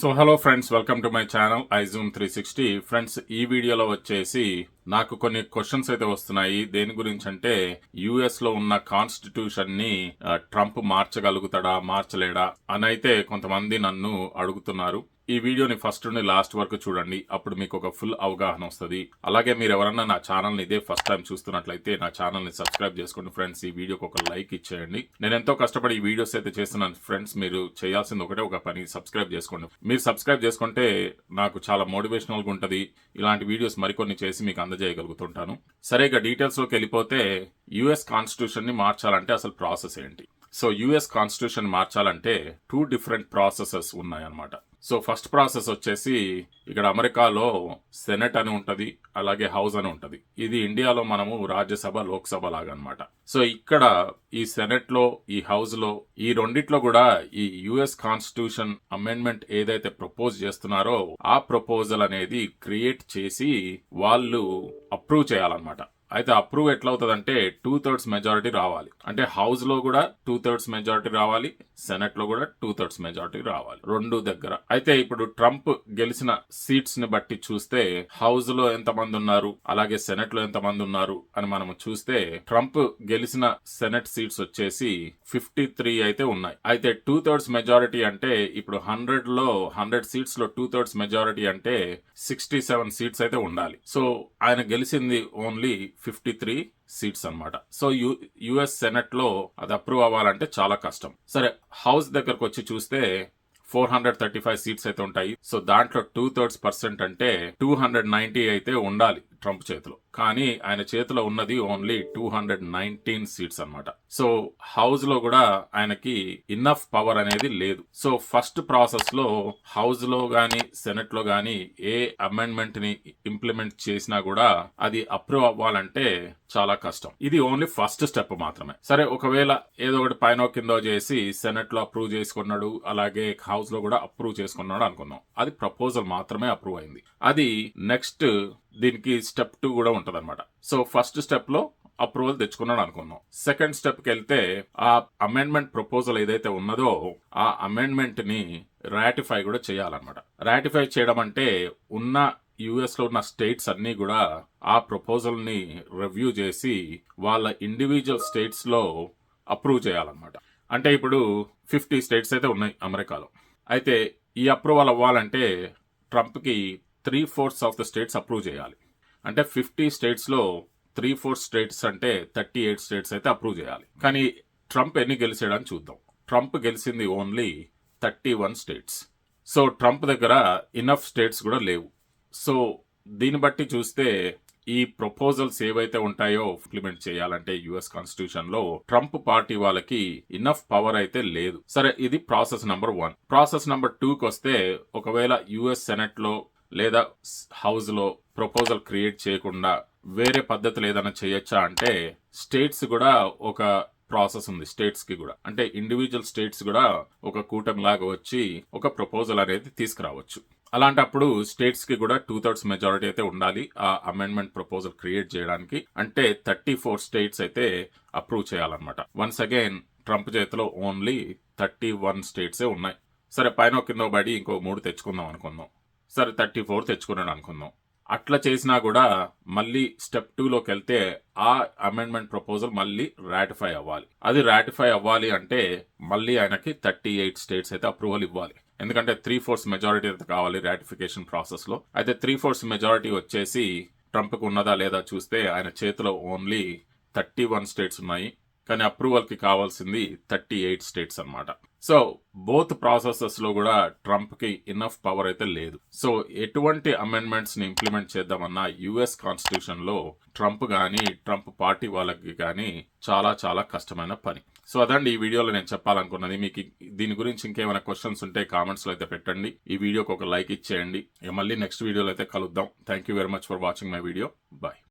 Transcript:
So hello friends welcome to my channel iZoom three sixty friends ఈ వీడియోలో వచ్చేసి నాకు కొన్ని క్వశ్చన్స్ అయితే వస్తున్నాయి. దేని గురించి అంటే యుఎస్లో ఉన్న కాన్స్టిట్యూషన్ని ట్రంప్ మార్చగలుగుతాడా మార్చలేడా అని అయితే కొంతమంది నన్ను అడుగుతున్నారు. ఈ వీడియోని ఫస్ట్ నుండి లాస్ట్ వరకు చూడండి. అప్పుడు మీకు ఒక ఫుల్ అవగాహన వస్తుంది. అలాగే మీరు ఎవరన్నా నా ఛానల్ని ఇదే ఫస్ట్ టైం చూస్తున్నట్లయితే నా ఛానల్ని సబ్స్క్రైబ్ చేసుకోండి ఫ్రెండ్స్ ఈ వీడియోకి ఒక లైక్ ఇచ్చేయండి. నేను ఎంతో కష్టపడి ఈ వీడియోస్ అయితే చేస్తున్నాను ఫ్రెండ్స్ మీరు చేయాల్సింది ఒకటే ఒక పని సబ్స్క్రైబ్ చేసుకోండి. మీరు సబ్స్క్రైబ్ చేసుకుంటే నాకు చాలా మోటివేషనల్గా ఉంటుంది. ఇలాంటి వీడియోస్ మరికొన్ని చేసి మీకు అందజేయగలుగుతుంటాను సరే ఇక డీటెయిల్స్లోకి వెళ్ళిపోతే యుఎస్ కాన్స్టిట్యూషన్ని మార్చాలంటే అసలు ప్రాసెస్ ఏంటి? సో యుఎస్ కాన్స్టిట్యూషన్ మార్చాలంటే టూ డిఫరెంట్ ప్రాసెసెస్ ఉన్నాయన్నమాట. సో ఫస్ట్ ప్రాసెస్ వచ్చేసి ఇక్కడ అమెరికాలో సెనెట్ అని ఉంటుంది అలాగే హౌస్ అని ఉంటుంది. ఇది ఇండియాలో మనము రాజ్యసభ లోక్సభ లాగా అనమాట సో ఇక్కడ ఈ సెనెట్లో ఈ హౌస్లో ఈ రెండిట్లో కూడా ఈ యుఎస్ కాన్స్టిట్యూషన్ అమెండ్మెంట్ ఏదైతే ప్రపోజ్ చేస్తున్నారో ఆ ప్రపోజల్ అనేది క్రియేట్ చేసి వాళ్ళు అప్రూవ్ చేయాలన్నమాట. అయితే అప్రూవ్ ఎట్లా అవుతుందంటే టూ థర్డ్స్ మెజారిటీ రావాలి. అంటే హౌస్లో కూడా టూ థర్డ్స్ మెజారిటీ రావాలి సెనెట్లో కూడా టూ థర్డ్స్ మెజారిటీ రావాలి. రెండు దగ్గర. అయితే ఇప్పుడు ట్రంప్ గెలిచిన సీట్స్ని బట్టి చూస్తే హౌస్లో ఎంత మంది ఉన్నారు అలాగే సెనెట్లో ఎంత మంది ఉన్నారు అని మనం చూస్తే ట్రంప్ గెలిచిన సెనెట్ సీట్స్ వచ్చేసి ఫిఫ్టీ త్రీ అయితే ఉన్నాయి. అయితే టూ థర్డ్స్ మెజారిటీ అంటే ఇప్పుడు హండ్రెడ్లో హండ్రెడ్ సీట్స్లో టూ థర్డ్స్ మెజారిటీ అంటే సిక్స్టీ సెవెన్ సీట్స్ అయితే ఉండాలి. సో ఆయన గెలిచింది ఓన్లీ ఫిఫ్టీ త్రీ సీట్స్ అన్నమాట. సో యు యుఎస్ సెనెట్లో అది అప్రూవ్ అవ్వాలంటే చాలా కష్టం. సరే హౌస్ దగ్గరకు వచ్చి చూస్తే four hundred thirty five seats అయితే ఉంటాయి. సో దాంట్లో టూ థర్డ్స్ పర్సెంట్ అంటే టూ హండ్రెడ్ నైన్టీ అయితే ఉండాలి. ట్రంప్ చేతిలో. కానీ ఆయన చేతిలో ఉన్నది only two hundred nineteen seats అన్నమాట. సో హౌస్లో కూడా ఆయనకి ఇన్నఫ్ పవర్ అనేది లేదు. సో ఫస్ట్ ప్రాసెస్లో హౌస్లో గాని సెనెట్లో గాని ఏ అమెండ్మెంట్ని ఇంప్లిమెంట్ చేసినా కూడా అది అప్రూవ్ అవ్వాలంటే చాలా కష్టం. ఇది ఓన్లీ ఫస్ట్ స్టెప్ మాత్రమే. సరే ఒకవేళ ఏదో ఒకటి పైన కిందో చేసి సెనెట్లో అప్రూవ్ చేసుకున్నాడు అలాగే హౌస్లో కూడా అప్రూవ్ చేసుకున్నాడు అనుకుందాం. అది ప్రపోజల్ మాత్రమే అప్రూవ్ అయింది. అది నెక్స్ట్ దీనికి స్టెప్ టూ కూడా ఉంటదన్నమాట. సో ఫస్ట్ స్టెప్లో అప్రూవల్ తెచ్చుకున్నాడు అనుకుందాం. సెకండ్ స్టెప్కి వెళ్తే ఆ అమెండ్మెంట్ ప్రపోజల్ ఏదైతే ఉన్నదో ఆ అమెండ్మెంట్ని రాటిఫై కూడా చేయాలన్నమాట. రాటిఫై చేయడం అంటే ఉన్న యుఎస్లో ఉన్న స్టేట్స్ అన్ని కూడా ఆ ప్రపోజల్ని రివ్యూ చేసి వాళ్ళ ఇండివిజువల్ స్టేట్స్లో అప్రూవ్ చేయాలన్నమాట. అంటే ఇప్పుడు ఫిఫ్టీ స్టేట్స్ అయితే ఉన్నాయి అమెరికాలో. అయితే ఈ అప్రూవల్ అవ్వాలంటే ట్రంప్కి three fourths of the states approve చేయాలి. అంటే ఫిఫ్టీ స్టేట్స్లో త్రీ ఫోర్త్ స్టేట్స్ అంటే థర్టీ ఎయిట్ స్టేట్స్ అయితే అప్రూవ్ చేయాలి. కానీ ట్రంప్ ఎన్ని గెలిచాడని చూద్దాం. ట్రంప్ గెలిచింది only thirty one states. So Trump దగ్గర ఇనఫ్ స్టేట్స్ కూడా లేవు. సో దీన్ని బట్టి చూస్తే ఈ ప్రపోజల్స్ ఏవైతే ఉంటాయో ఇంప్లిమెంట్ చేయాలంటే యుఎస్ కాన్స్టిట్యూషన్లో ట్రంప్ పార్టీ వాళ్ళకి ఇనఫ్ పవర్ అయితే లేదు. సరే ఇది process number one. Process number టూకి వస్తే ఒకవేళ యుఎస్ సెనెట్లో లేదా హౌస్లో ప్రపోజల్ క్రియేట్ చేయకుండా వేరే పద్ధతులు ఏదైనా చేయొచ్చా అంటే స్టేట్స్ కూడా ఒక ప్రాసెస్ ఉంది స్టేట్స్కి కూడా. అంటే ఇండివిజువల్ స్టేట్స్ కూడా ఒక కూటమి లాగా వచ్చి ఒక ప్రపోజల్ అనేది తీసుకురావచ్చు. అలాంటప్పుడు స్టేట్స్కి కూడా టూ థర్డ్స్ మెజారిటీ అయితే ఉండాలి ఆ అమెండ్మెంట్ ప్రపోజల్ క్రియేట్ చేయడానికి. అంటే థర్టీ ఫోర్ స్టేట్స్ అయితే అప్రూవ్ చేయాలన్నమాట. వన్స్ అగైన్ ట్రంప్ చేతిలో ఓన్లీ థర్టీ వన్ స్టేట్సే ఉన్నాయి. సరే పైన కింద పడి ఇంకో మూడు తెచ్చుకుందాం అనుకుందాం. సరే థర్టీ ఫోర్ తెచ్చుకున్నాడు అనుకుందాం. అట్లా చేసినా కూడా మళ్ళీ స్టెప్ టూలోకి వెళ్తే ఆ అమెండ్మెంట్ ప్రపోజల్ మళ్ళీ రాటిఫై అవ్వాలి. అది రాటిఫై అవ్వాలి అంటే మళ్ళీ ఆయనకి థర్టీ ఎయిట్ స్టేట్స్ అయితే అప్రూవల్ ఇవ్వాలి. ఎందుకంటే త్రీ ఫోర్స్ మెజారిటీ అయితే కావాలి రాటిఫికేషన్ ప్రాసెస్లో అయితే త్రీ ఫోర్స్ మెజారిటీ వచ్చేసి ట్రంప్కు ఉన్నదా లేదా చూస్తే ఆయన చేతిలో ఓన్లీ థర్టీ వన్ స్టేట్స్ ఉన్నాయి. కానీ అప్రూవల్కి కావాల్సింది థర్టీ ఎయిట్ స్టేట్స్ అన్నమాట. సో బోత్ ప్రాసెసెస్లో కూడా ట్రంప్కి ఇనఫ్ పవర్ అయితే లేదు. సో ఎటువంటి అమెండ్మెంట్స్ని ఇంప్లిమెంట్ చేద్దామన్నా యుఎస్ కాన్స్టిట్యూషన్లో ట్రంప్ కానీ ట్రంప్ పార్టీ వాళ్ళకి కానీ చాలా చాలా కష్టమైన పని. సో అదండి ఈ వీడియోలో నేను చెప్పాలనుకున్నది. మీకు దీని గురించి ఇంకేమైనా క్వశ్చన్స్ ఉంటే కామెంట్స్లో అయితే పెట్టండి. ఈ వీడియోకి ఒక లైక్ ఇచ్చేయండి. మళ్ళీ నెక్స్ట్ వీడియోలో అయితే కలుద్దాం. Thank you very much for watching my video bye